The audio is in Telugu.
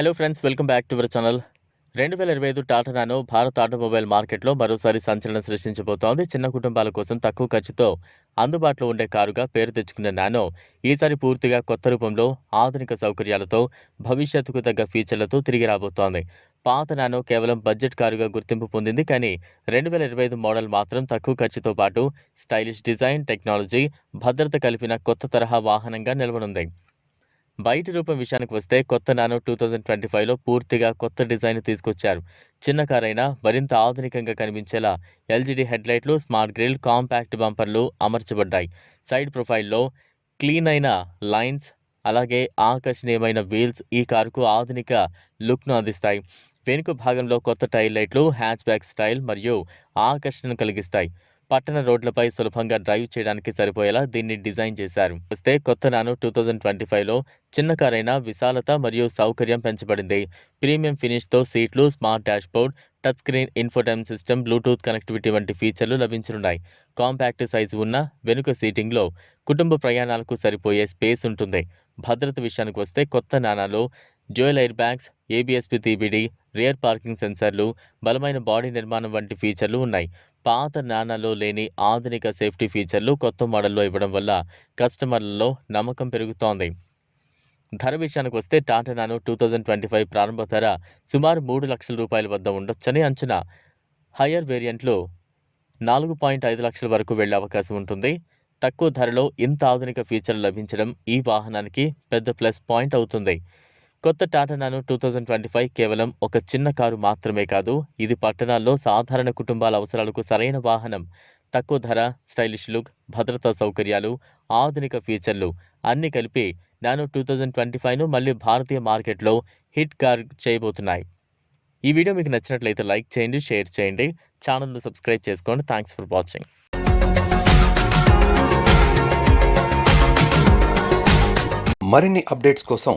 Hello friends welcome back to our channel రెండు వేల ఇరవై ఐదు టాటా నానో భారత్ ఆటోమొబైల్ మార్కెట్లో మరోసారి సంచలనం సృష్టించబోతోంది. చిన్న కుటుంబాల కోసం తక్కువ ఖర్చుతో అందుబాటులో ఉండే కారుగా పేరు తెచ్చుకున్న నానో ఈసారి పూర్తిగా కొత్త రూపంలో ఆధునిక సౌకర్యాలతో భవిష్యత్తుకు తగ్గ ఫీచర్లతో తిరిగి రాబోతోంది. పాత నానో కేవలం బడ్జెట్ కారుగా గుర్తింపు పొందింది. కానీ రెండు వేల ఇరవై ఐదు మోడల్ మాత్రం తక్కువ ఖర్చుతో పాటు స్టైలిష్ డిజైన్ టెక్నాలజీ భద్రత కలిపిన కొత్త తరహా వాహనంగా నిలవనుంది. బయటి రూపం విషయానికి వస్తే కొత్త నానో టూ థౌజండ్ ట్వంటీ ఫైవ్లో పూర్తిగా కొత్త డిజైన్ తీసుకొచ్చారు. చిన్న కారైనా మరింత ఆధునికంగా కనిపించేలా ఎల్జీడీ హెడ్లైట్లు స్మార్ట్ గ్రిల్ కాంపాక్ట్ బంపర్లు అమర్చబడ్డాయి. సైడ్ ప్రొఫైల్లో క్లీన్ అయిన లైన్స్ అలాగే ఆకర్షణీయమైన వీల్స్ ఈ కారుకు ఆధునిక లుక్ను అందిస్తాయి. వెనుక భాగంలో కొత్త టైల్ లైట్లు హ్యాచ్ బ్యాక్ స్టైల్ మరియు ఆకర్షణను కలిగిస్తాయి. పట్టణ రోడ్లపై సులభంగా డ్రైవ్ చేయడానికి సరిపోయేలా దీన్ని డిజైన్ చేశారు. వస్తే కొత్త నాను టూ థౌజండ్ ట్వంటీ ఫైవ్లో చిన్న కారైన విశాలత మరియు సౌకర్యం పెంచబడింది. ప్రీమియం ఫినిష్తో సీట్లు smart dashboard touch screen infotainment system bluetooth connectivity వంటి ఫీచర్లు లభించనున్నాయి. కాంపాక్ట్ సైజు ఉన్న వెనుక సీటింగ్లో కుటుంబ ప్రయాణాలకు సరిపోయే స్పేస్ ఉంటుంది. భద్రత విషయానికి వస్తే కొత్త నానాలో dual air bags ABS EBD rear parking సెన్సార్లు బలమైన బాడీ నిర్మాణం వంటి ఫీచర్లు ఉన్నాయి. పాత నాణాలో లేని ఆధునిక సేఫ్టీ ఫీచర్లు కొత్త మోడల్లో ఇవ్వడం వల్ల కస్టమర్లలో నమ్మకం పెరుగుతోంది. ధర విషయానికి వస్తే Tata Nano two thousand twenty five ప్రారంభ ధర సుమారు మూడు లక్షల రూపాయల వద్ద ఉండొచ్చని అంచనా. హయ్యర్ వేరియంట్లు నాలుగు పాయింట్ ఐదు లక్షల వరకు వెళ్ళే అవకాశం ఉంటుంది. తక్కువ ధరలో ఇంత ఆధునిక ఫీచర్లు లభించడం ఈ వాహనానికి పెద్ద ప్లస్ పాయింట్ అవుతుంది. కొత్త Tata Nano two thousand twenty five కేవలం ఒక చిన్న కారు మాత్రమే కాదు ఇది పట్టణాల్లో సాధారణ కుటుంబాల అవసరాలకు సరైన వాహనం. తక్కువ ధర స్టైలిష్ లుక్ భద్రతా సౌకర్యాలు ఆధునిక ఫీచర్లు అన్నీ కలిపి నానో టూ థౌజండ్ ట్వంటీ ఫైవ్ను మళ్ళీ భారతీయ మార్కెట్లో హిట్ కార్ చేయబోతున్నాయి. ఈ వీడియో మీకు నచ్చినట్లయితే లైక్ చేయండి షేర్ చేయండి ఛానల్ను సబ్స్క్రైబ్ చేసుకోండి. Thanks for watching. మరిన్ని అప్డేట్స్ కోసం